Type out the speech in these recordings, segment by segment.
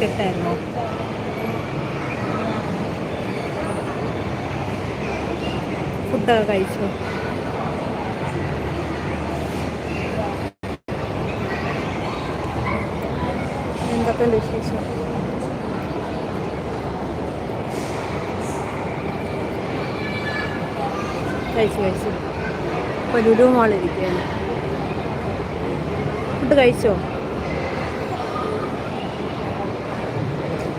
ഒക്കെ ഇട്ടായിരുന്നു ഫുഡൊക്കെ കഴിച്ചു? എന്തൊക്കെ വിശേഷം? കഴിച്ചു കഴിച്ചു. ഇപ്പോൾ ലുലു മോളിരിക്കുകയാണ് ഫുഡ് കഴിച്ചോ?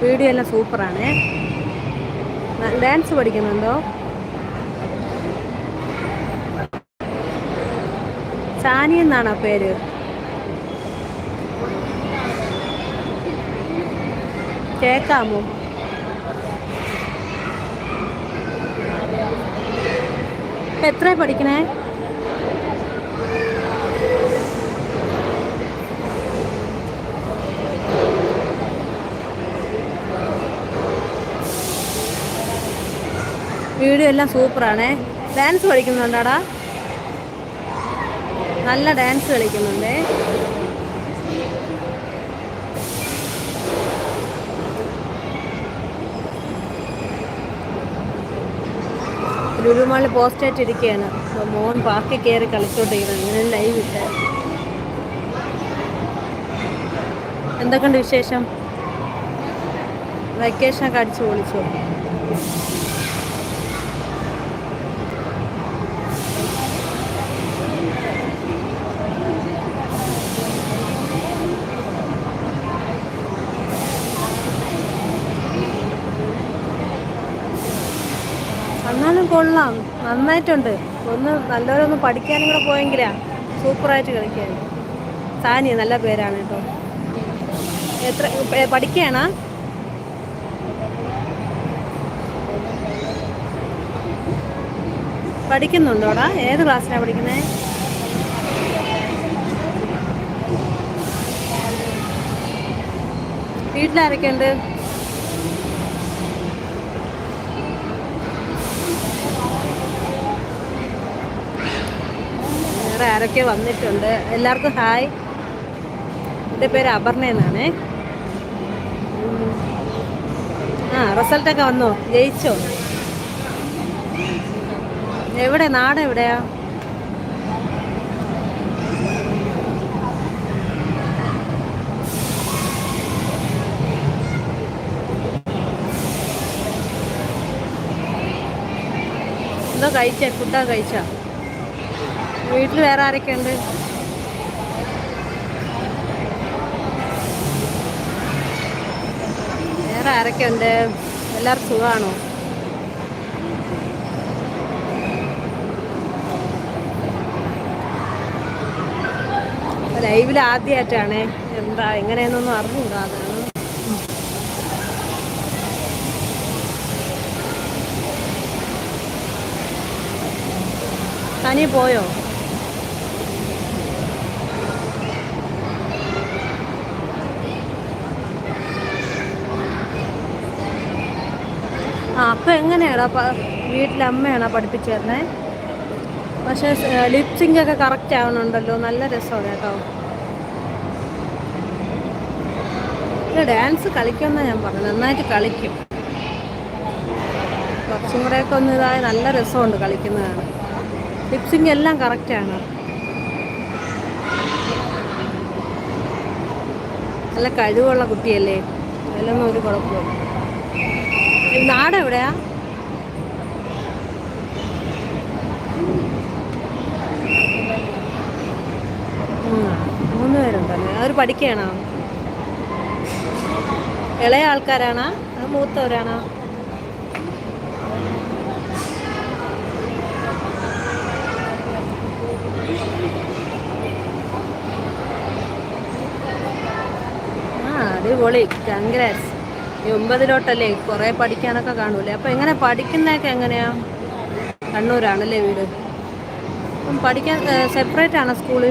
വീഡിയോ എല്ലാം സൂപ്പറാണ് ഡാൻസ് പഠിക്കുന്നുണ്ടോ? സാനി എന്നാണോ പേര്? കേക്കാമോ? എത്ര പഠിക്കണേ വീഡിയോ എല്ലാം സൂപ്പറാണേ. ഡാൻസ് കളിക്കുന്നുണ്ടാടാ? നല്ല ഡാൻസ് കളിക്കുന്നുണ്ടേ. ലുലുമാളിൽ പോസ്റ്റായിട്ട് ഇരിക്കുകയാണ് അപ്പോൾ മോൻ ബാക്കി കയറി കളിച്ചോണ്ടിരിക്കണം ഇങ്ങനെ ലൈവ് ഇട്ട്. എന്തൊക്കെയുണ്ട് വിശേഷം? വെക്കേഷനൊക്കെ അടിച്ചു പൊളിച്ചോ? കൊള്ളാം. നന്നായിട്ടുണ്ട്. ഒന്ന് നല്ലവരൊന്ന് പഠിക്കാനും കൂടെ പോയെങ്കിലാ സൂപ്പറായിട്ട് കളിക്കാൻ. സാനിയ നല്ല പേരാണ് കേട്ടോ. എത്ര പഠിക്കുകയാണ് പഠിക്കുന്നുണ്ടോടാ? ഏത് ക്ലാസ്സിലാണ് പഠിക്കുന്നത് വീട്ടിലാരൊക്കെ ആരൊക്കെ വന്നിട്ടുണ്ട്? എല്ലാവർക്കും ഹായ്. എന്റെ പേര് അപർണ എന്നാണേ. ആ റിസൾട്ടൊക്കെ വന്നോ? ജയിച്ചോ? എവിടെ? നാട് എവിടെയാ? എന്തോ കഴിച്ചേ? ഫുഡൊക്കെ കഴിച്ചാ? വീട്ടിൽ വേറെ ആരൊക്കെ ഉണ്ട്? വേറെ ആരൊക്കെ ഉണ്ട്? എല്ലാവർക്കും സുഖമാണോ? ലൈവിൽ ആദ്യമായിട്ടാണ്. എന്താ എങ്ങനെയാണെന്നൊന്നും അറിഞ്ഞില്ല അതാണ്. തനിയെ പോയോ? ആ അപ്പം എങ്ങനെയാടാ വീട്ടിലെ അമ്മയാണോ പഠിപ്പിച്ചു തരുന്നേ പക്ഷേ ലിപ്സിംഗ് ഒക്കെ കറക്റ്റ് ആവണുണ്ടല്ലോ. നല്ല രസമാണ് കേട്ടോ. ഡാൻസ് കളിക്കുമെന്നാണ് ഞാൻ പറഞ്ഞത്. നന്നായിട്ട് കളിക്കും. കുറച്ചും കൂടെയൊക്കെ ഒന്ന് ഇതായ നല്ല രസമുണ്ട് കളിക്കുന്നതാണ്. ലിപ്സിംഗ് എല്ലാം കറക്റ്റാണ് നല്ല കഴിവുള്ള കുട്ടിയല്ലേ? അതിലൊന്നും ഒരു കുഴപ്പമില്ല നാട് എവിടെയാ മൂന്ന് പേരുണ്ടല്ലേ. അവർ പഠിക്കുകയാണോ ഇളയ ആൾക്കാരാണോ? അത് മൂത്തവരാണോ? ആ അടിപൊളി. കൺഗ്രാറ്റ്സ് ഒമ്പതിലോട്ടല്ലേ കുറേ പഠിക്കാനൊക്കെ കാണൂലേ അപ്പോൾ എങ്ങനെ പഠിക്കുന്നതൊക്കെ എങ്ങനെയാ? കണ്ണൂരാണല്ലേ വീട്? അപ്പം പഠിക്കാൻ സെപ്പറേറ്റ് ആണോ സ്കൂൾ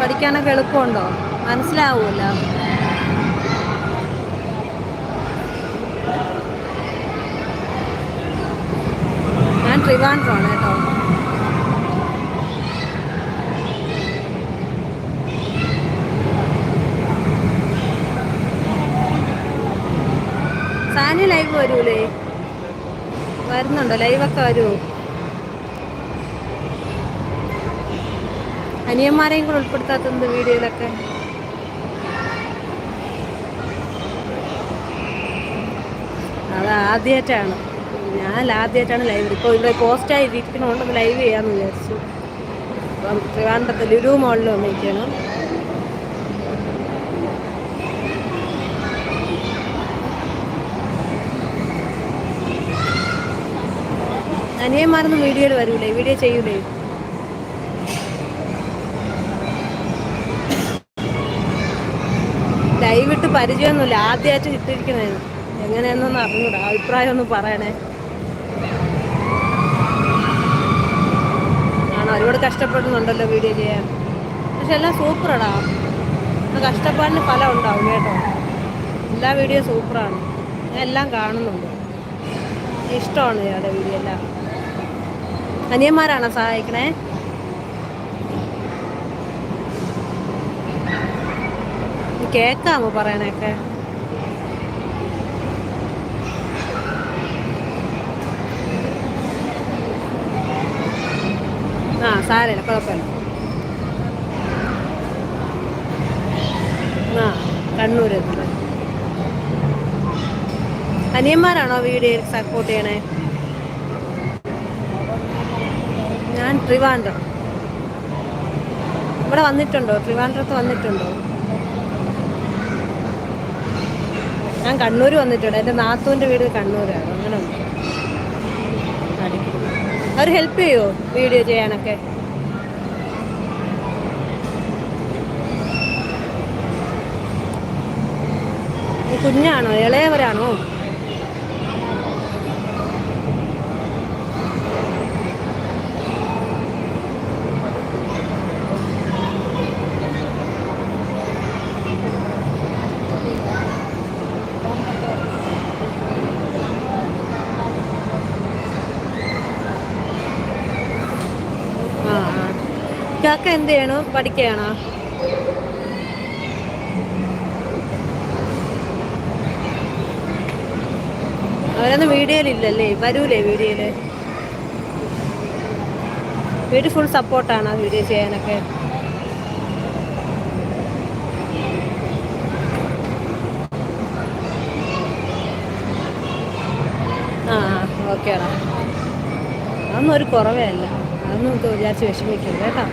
പഠിക്കാനൊക്കെ എളുപ്പമുണ്ടോ? മനസ്സിലാവുമല്ലോ ഞാൻ ട്രിവാൻഡ്രമാണ് സാനി ലൈവ് വരൂലേ? വരുന്നുണ്ടോ? ലൈവൊക്കെ വരുമോ അനിയന്മാരെയും കൂടെ ഉൾപ്പെടുത്താത്തത് വീഡിയോയിലൊക്കെ? അത് ആദ്യമായിട്ടാണ് ഞാൻ ആദ്യമായിട്ടാണ് ലൈവ് ഇപ്പോൾ ഇവിടെ പോസ്റ്റായി ഇരിക്കണോണ്ട് ലൈവ് ചെയ്യാമെന്ന് വിചാരിച്ചു. അപ്പം ട്രിവാൻഡ്രത്ത് ലുലു മോളിൽ വന്നിരിക്കണം അനിയന്മാരൊന്നും വീഡിയോയിൽ വരൂലേ? വീഡിയോ ചെയ്യൂലേ? ലൈവ് ഇട്ട് പരിചയമൊന്നുമില്ല. ആദ്യമായിട്ട് ഇട്ടിരിക്കണേന് എങ്ങനെയാണെന്നൊന്ന് അറിഞ്ഞൂടാ. അഭിപ്രായം ഒന്ന് പറയണേ. ആണോ? ഒരുപാട് കഷ്ടപ്പെടുന്നുണ്ടല്ലോ വീഡിയോ ചെയ്യാൻ. പക്ഷെ എല്ലാം സൂപ്പറാടാ. കഷ്ടപ്പാടിന് ഫലം ഉണ്ടാവും കേട്ടോ. എല്ലാ വീഡിയോ സൂപ്പറാണ്. ഞാൻ എല്ലാം കാണുന്നുണ്ട്. ഇഷ്ടമാണ് ഇയാളുടെ വീഡിയോ എല്ലാം. അനിയന്മാരാണോ സഹായിക്കണേ? കേക്കാമോ പറയണൊക്കെ? ആ സാരമില്ല കുഴപ്പമില്ല. ആ കണ്ണൂർ അനിയന്മാരാണോ വീഡിയോ സപ്പോർട്ട് ചെയ്യണേ ഞാൻ ട്രിവാൻഡ്രം ഇവിടെ വന്നിട്ടുണ്ടോ? ട്രിവാൻഡ്രത്ത് വന്നിട്ടുണ്ടോ? ഞാൻ കണ്ണൂർ വന്നിട്ടുണ്ട്. എന്റെ നാത്തൂന്റെ വീട് കണ്ണൂരാണ്. അങ്ങനെ അവർ ഹെൽപ്പ് ചെയ്യുമോ വീഡിയോ ചെയ്യാനൊക്കെ? കുഞ്ഞാണോ? ഇളയവരാണോ ആ കാക്ക എന്ത് ചെയ്യണു? പഠിക്കുകയാണോ അവരൊന്നും വീഡിയോയിലില്ലല്ലേ വരൂലേ വീഡിയോയിൽ വീട്ടിൽ ഫുൾ സപ്പോർട്ടാണ് വീഡിയോ ചെയ്യാനൊക്കെ? ആ ഓക്കേടാ അതൊന്നും ഒരു കുറവേ അല്ല. അതൊന്നും വിചാരിച്ച് വിഷമിക്കില്ല കേട്ടോ.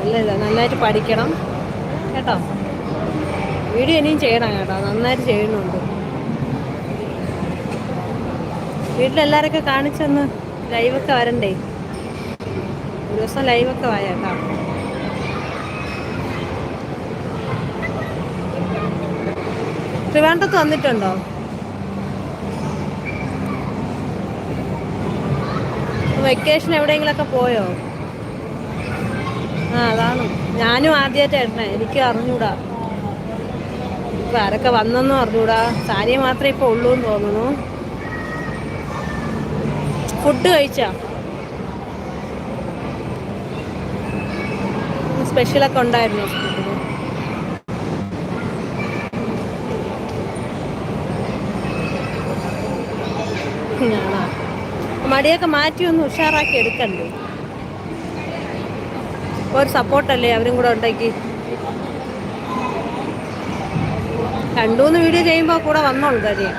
നല്ല നന്നായിട്ട് പഠിക്കണം. കേട്ടോ? വീഡിയോ ഇനിയും ചെയ്യണം കേട്ടോ നന്നായിട്ട് ചെയ്യുന്നുണ്ട്. വീട്ടിലെല്ലാവരൊക്കെ കാണിച്ചൊന്ന് ലൈവൊക്കെ വരണ്ടേ? ഒരു ദിവസം ലൈവൊക്കെ വായ കേട്ടോ. ട്രിവാൻഡ്രത്ത് വന്നിട്ടുണ്ടോ? വെക്കേഷൻ എവിടെയെങ്കിലൊക്കെ പോയോ? ആ അതാണ്. ഞാനും ആദ്യമായിട്ടായിരുന്നേ എനിക്ക് അറിഞ്ഞൂടാ. ഇപ്പൊ ആരൊക്കെ വന്നെന്നും അറിഞ്ഞൂടാ. സാരി മാത്രമേ ഇപ്പൊ ഉള്ളൂ എന്ന് തോന്നുന്നു. ഫുഡ് കഴിച്ചാ? സ്പെഷ്യലൊക്കെ ഉണ്ടായിരുന്നു ഫുഡിന് മടിയൊക്കെ മാറ്റി ഒന്ന് ഉഷാറാക്കി എടുക്കണ്ടേ? ഒരു സപ്പോർട്ടല്ലേ അവരും കൂടെ ഉണ്ടാക്കി രണ്ടുമൂന്ന് വീഡിയോ ചെയ്യുമ്പോൾ കൂടെ വന്നോളൂ കാര്യം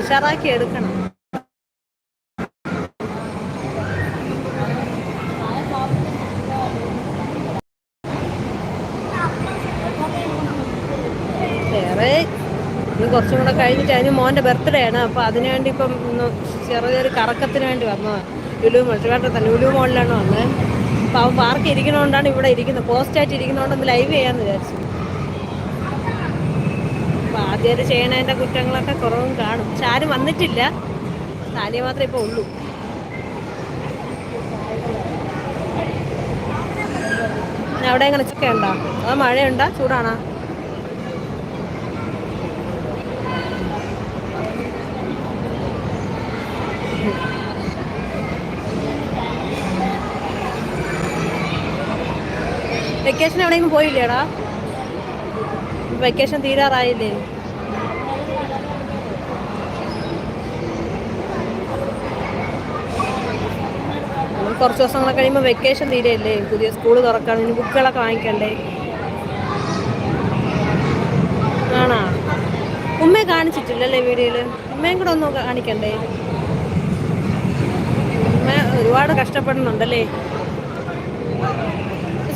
ഉഷാറാക്കി എടുക്കണം. കുറച്ചും കൂടെ കഴിഞ്ഞിട്ട് അതിന് മോന്റെ ബർത്ത്ഡേ ആണ്. അപ്പോൾ അതിനു വേണ്ടി ഇപ്പം ചെറിയൊരു കറക്കത്തിന് വേണ്ടി വന്നതാണ് ലുലു മൾട്ടിവാട്ടർ ലുലു മോളിലാണ് വന്നത് അപ്പോൾ പാർക്ക് ഇരിക്കണോണ്ടാണ് ഇവിടെ ഇരിക്കുന്നത്. പോസ്റ്റായിട്ട് ഇരിക്കുന്നതുകൊണ്ട് ലൈവ് ചെയ്യാന്ന് വിചാരിച്ചു. അപ്പൊ ആദ്യമായിട്ട് ചെയ്യണതിന്റെ കുറ്റങ്ങളൊക്കെ കുറവും കാണും. പക്ഷെ ആരും വന്നിട്ടില്ല. സാനിയ മാത്രമേ ഇപ്പോൾ ഉള്ളൂ. അവിടെ എങ്ങനെ ചുക്കയുണ്ടോ അതോ മഴയുണ്ടോ? ചൂടാണോ? വെക്കേഷൻ എവിടെയെങ്കിലും പോയില്ലേടാ? വെക്കേഷൻ തീരാറായില്ലേ? കുറച്ച് ദിവസങ്ങളൊക്കെ കഴിയുമ്പോൾ വെക്കേഷൻ തീരെയല്ലേ? പുതിയ സ്കൂൾ തുറക്കാൻ ഇനി ബുക്കുകളൊക്കെ വാങ്ങിക്കണ്ടേ? ആണോ? ഉമ്മയെ കാണിച്ചിട്ടില്ലല്ലേ വീഡിയോയിൽ ഉമ്മയും കൂടെ ഒന്ന് കാണിക്കണ്ടേ? ഉമ്മ ഒരുപാട് കഷ്ടപ്പെടുന്നുണ്ടല്ലേ?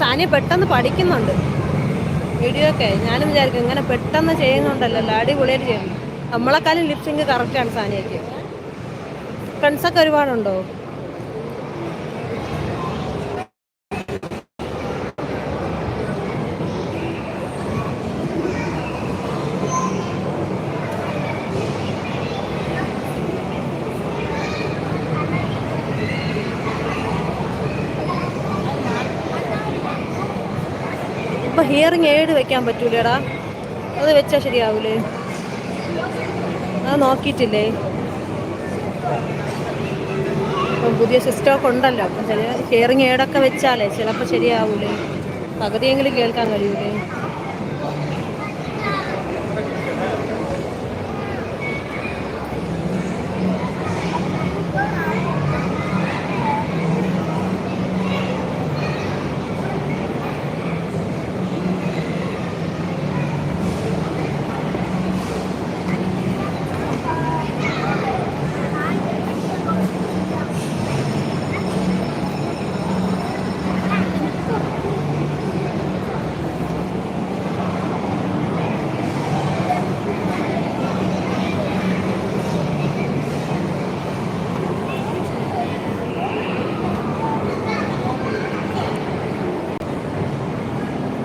സാനിയ പെട്ടെന്ന് പഠിക്കുന്നുണ്ട്. വീഡിയോ ഒക്കെ. ഞാനും വിചാരിക്കും ഇങ്ങനെ പെട്ടെന്ന് ചെയ്യുന്നുണ്ടല്ലോ അടിപൊളിയായിട്ട് ചെയ്യുന്നു. നമ്മളെക്കാളും ലിപ്സിങ് കറക്റ്റാണ് സാനിയയ്ക്ക്. ഫ്രണ്ട്സൊക്കെ ഒരുപാടുണ്ടോ? ഇപ്പൊ ഏഴ് വെക്കാൻ പറ്റൂലേടാ. അത് വെച്ചാൽ ശരിയാവൂലേ. അത് നോക്കിയിട്ടില്ലേ? പുതിയ സിസ്റ്റമൊക്കെ ഉണ്ടല്ലോ. അപ്പം ചില ഹിയറിങ് എയ്ഡൊക്കെ വെച്ചാലേ ചിലപ്പോൾ ശരിയാവൂലേ. പകുതിയെങ്കിലും കേൾക്കാൻ കഴിയൂലേ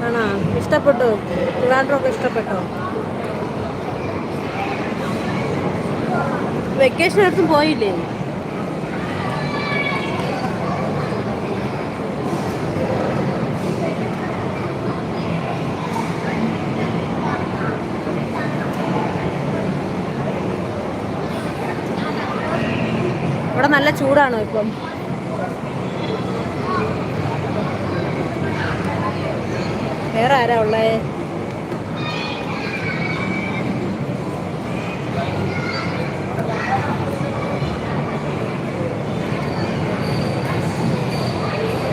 ആണോ ഇഷ്ടപ്പെട്ടു? ട്രിവാൻഡ്രമൊക്കെ ഇഷ്ടപ്പെട്ടോ? വെക്കേഷൻ എടുത്തും പോയില്ലേ? ഇവിടെ നല്ല ചൂടാണോ ഇപ്പം? വേറെ ആരാ ഉള്ളേ?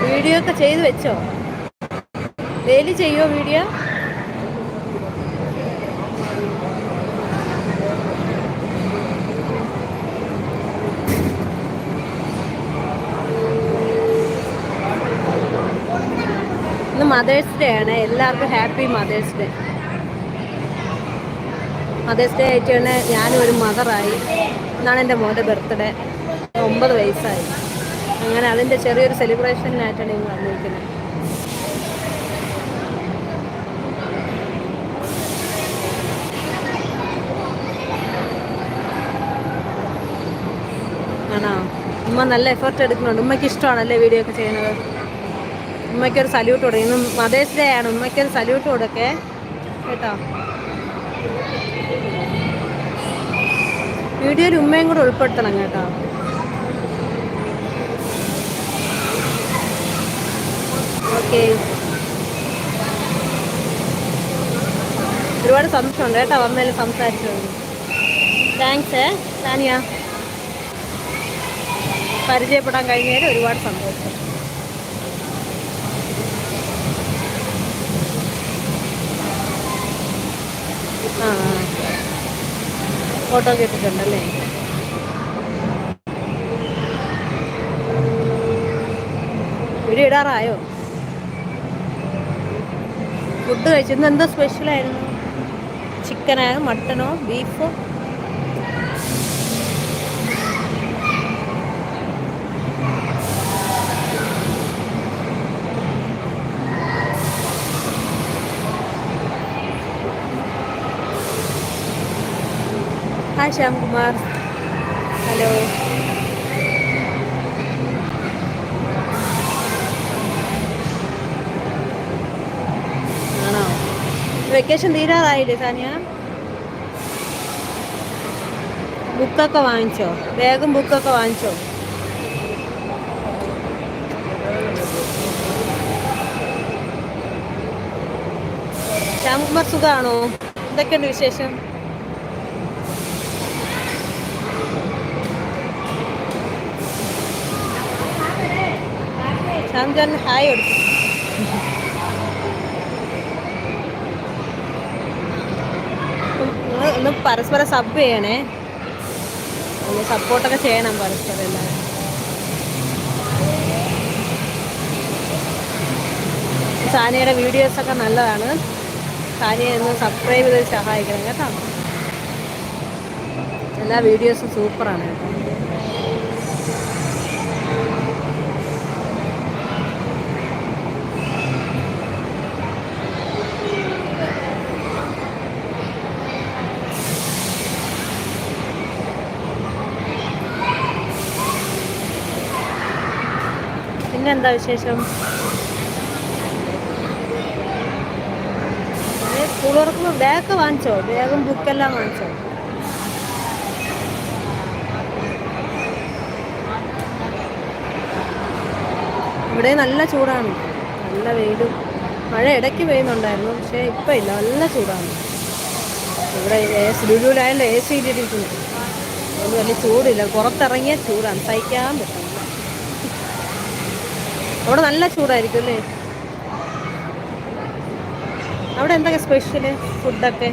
വീഡിയോ ഒക്കെ ചെയ്ത് വെച്ചോ? ഡെയിലി ചെയ്യോ വീഡിയോ ഇന്ന് മദേഴ്സ് ഡേ ആണ്. എല്ലാവർക്കും happy Mother's Day Mother's Day ആയിട്ടാണ് ഞാനും ഒരു മദറായി എന്നാണ് എന്റെ മോന്റെ ബർത്ത്ഡേ ഒമ്പത് വയസ്സായി. അങ്ങനെ അതിന്റെ ചെറിയൊരു സെലിബ്രേഷനായിട്ടാണ് ഇന്ന് വന്നിരിക്കുന്നത്. ആണോ? ഉമ്മ നല്ല എഫേർട്ട് എടുക്കുന്നുണ്ട്. ഉമ്മയ്ക്ക് ഇഷ്ടമാണല്ലേ വീഡിയോ ഒക്കെ ചെയ്യുന്നത്? ഉമ്മയ്ക്കൊരു സല്യൂട്ട് കൊടുക്കും ഇന്ന് മദേഴ്സ് ഡേ ആണ്. ഉമ്മയ്ക്കൊരു സല്യൂട്ട് കൊടുക്കേ. കേട്ടോ? വീഡിയോയിൽ ഉമ്മയും കൂടെ ഉൾപ്പെടുത്തണം കേട്ടോ. ഓക്കെ ഒരുപാട് സംശയമുണ്ട് കേട്ടോ അമ്മയിൽ സംസാരിച്ചത് താങ്ക്സ് ഏ? സാനിയ. പരിചയപ്പെടാൻ കഴിഞ്ഞതിൽ ഒരുപാട് സന്തോഷം. ഫോട്ടോ കേട്ടിട്ടുണ്ടല്ലേ വീഡിയോ ഇടാറായോ? ഫുഡ് കഴിച്ചു. ഇന്ന് എന്താ സ്പെഷ്യലായിരുന്നു ചിക്കനോ മട്ടനോ ബീഫോ ഹായ് ശ്യാംകുമാർ ഹലോ ആണോ? വെക്കേഷൻ തീരാറായില്ലേ സാനിയ? ബുക്കൊക്കെ വാങ്ങിച്ചോ? വേഗം ബുക്കൊക്കെ വാങ്ങിച്ചോ? ശ്യാംകുമാർ സുഖമാണോ എന്തൊക്കെയുണ്ട് വിശേഷം? ഷാൻജാൻ ഹായ് കൊടുത്തു. ഒന്ന് പരസ്പരം സബ് ചെയ്യണേ. ഒന്ന് സപ്പോർട്ടൊക്കെ ചെയ്യണം പരസ്പരം എല്ലാവരും. സാനിയുടെ വീഡിയോസൊക്കെ നല്ലതാണ്. സാനിയെ ഒന്ന് സബ്സ്ക്രൈബ് ചെയ്ത് സഹായിക്കണം കേട്ടോ. എല്ലാ വീഡിയോസും സൂപ്പറാണ് കേട്ടോ. പിന്നെന്താ വിശേഷം? സ്കൂൾ തുറക്കുമ്പോൾ ബാഗ് വാങ്ങിച്ചോ? ബാഗും ബുക്കെല്ലാം വാങ്ങിച്ചോ? ഇവിടെ നല്ല ചൂടാണ്. നല്ല വെയിലും. മഴ ഇടയ്ക്ക് പെയ്യുന്നുണ്ടായിരുന്നു പക്ഷേ ഇപ്പം ഇല്ല. നല്ല ചൂടാണ്. ഇവിടെ ലുലുലായാലും എ സി ഇട്ടിരിക്കുന്നു. അതുകൊണ്ട് വലിയ ചൂടില്ല. പുറത്തിറങ്ങിയ ചൂടാണ്. സഹിക്കാൻ പറ്റും അവിടെ നല്ല ചൂടായിരിക്കും അല്ലേ? അവിടെ എന്തൊക്കെ സ്പെഷ്യൽ ഫുഡൊക്കെ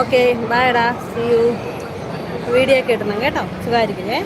ഓക്കെ ബായടാ സി യു വീഡിയോ ഒക്കെ കേട്ടോ. സുഖമായിരിക്കില്ലേ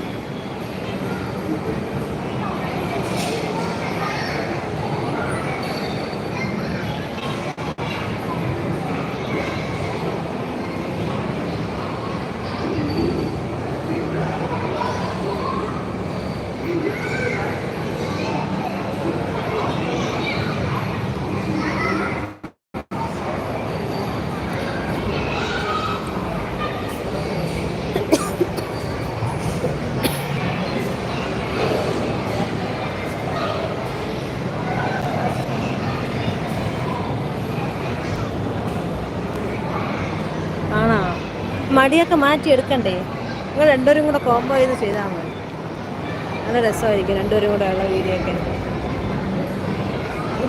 ആണോ മടിയൊക്കെ മാറ്റി എടുക്കണ്ടേ നിങ്ങൾ രണ്ടുപേരും കൂടെ കോംബോ ചെയ്ത് ചെയ്താൽ മതി. നല്ല രസമായിരിക്കും രണ്ടുപേരും കൂടെ ഉള്ള വീഡിയോ ഒക്കെ.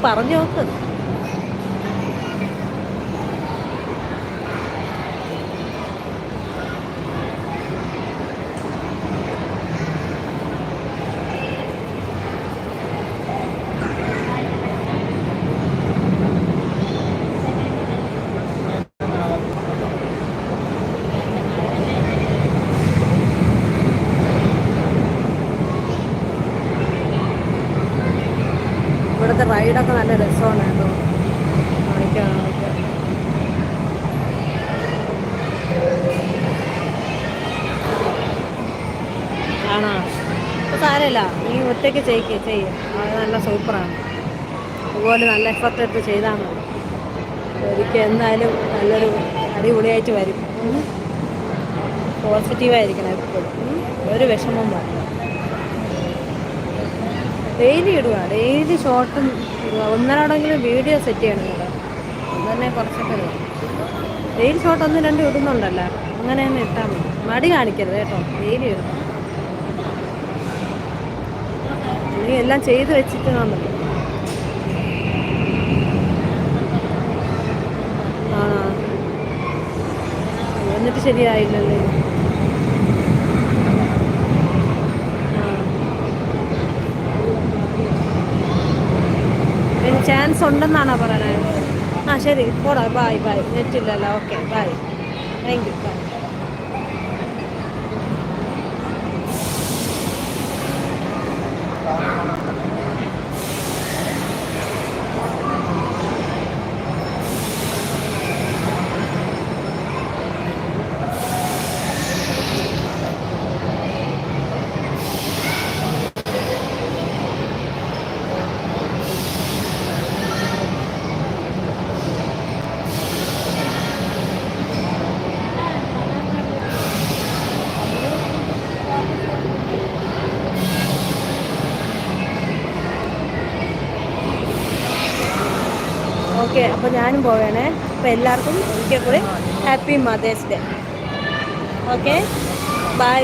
പറഞ്ഞു നോക്ക്. രസമാണ് കേട്ടോ കാണിക്കാം കാണിക്കാം ആണോ? അപ്പോൾ സാരമില്ല. നീ ഒറ്റയ്ക്ക് ചെയ്യിക്ക് ചെയ്യ്. അത് നല്ല സൂപ്പറാണ്. അതുപോലെ നല്ല എഫർട്ട് എടുത്ത് ചെയ്താൽ മതി. ഒരിക്കൽ എന്തായാലും നല്ലൊരു അടിപൊളിയായിട്ട് വരും. പോസിറ്റീവായിരിക്കണം എപ്പോഴും. ഒരു വിഷമം പാടില്ല ഡെയിലി ഇടുക ഡെയിലി ഷോർട്ടും ഇടുക ഒന്നരാടെങ്കിലും വീഡിയോ സെറ്റ് ചെയ്യണം കേട്ടോ അത് തന്നെ കുറച്ചൊക്കെ ഇടുക ഷോട്ട് ഒന്ന് രണ്ടും ഇടുന്നുണ്ടല്ലോ. അങ്ങനെ തന്നെ ഇട്ടാൽ മതി. മടി കാണിക്കരുത് കേട്ടോ. ഡെയിലി ഇടും നീ എല്ലാം ചെയ്ത് വെച്ചിട്ട് മതി. എന്നിട്ട് ശരിയായില്ലല്ലേ. ചാൻസ് ഉണ്ടെന്നാണോ പറയണത് ആ ശരി. പോടാ. Bye bye നെറ്റില്ലല്ലോ okay bye thank you bye okay അപ്പോൾ ഞാനും പോവേണേ. അപ്പോൾ എല്ലാവർക്കും ഒരിക്കൽ കൂടി happy Mother's Day okay bye